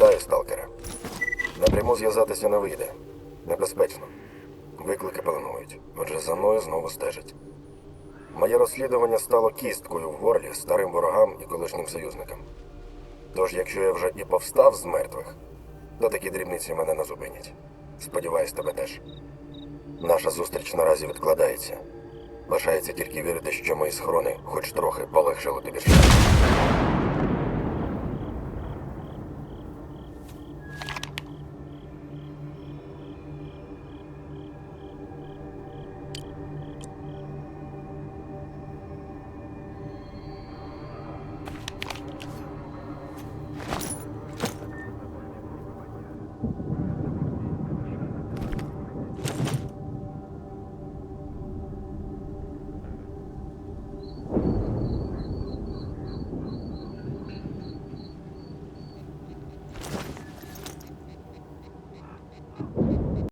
Вітаю, сталкера. Напряму зв'язатися не вийде. Небезпечно. Виклики пеленують. Отже, за мною знову стежать. Моє розслідування стало кісткою в горлі старим ворогам і колишнім союзникам. Тож, якщо я вже і повстав з мертвих, то такі дрібниці мене не зупинять. Сподіваюсь, тебе теж. Наша зустріч наразі відкладається. Лишається тільки вірити, що мої схорони хоч трохи полегшили тобі шлях.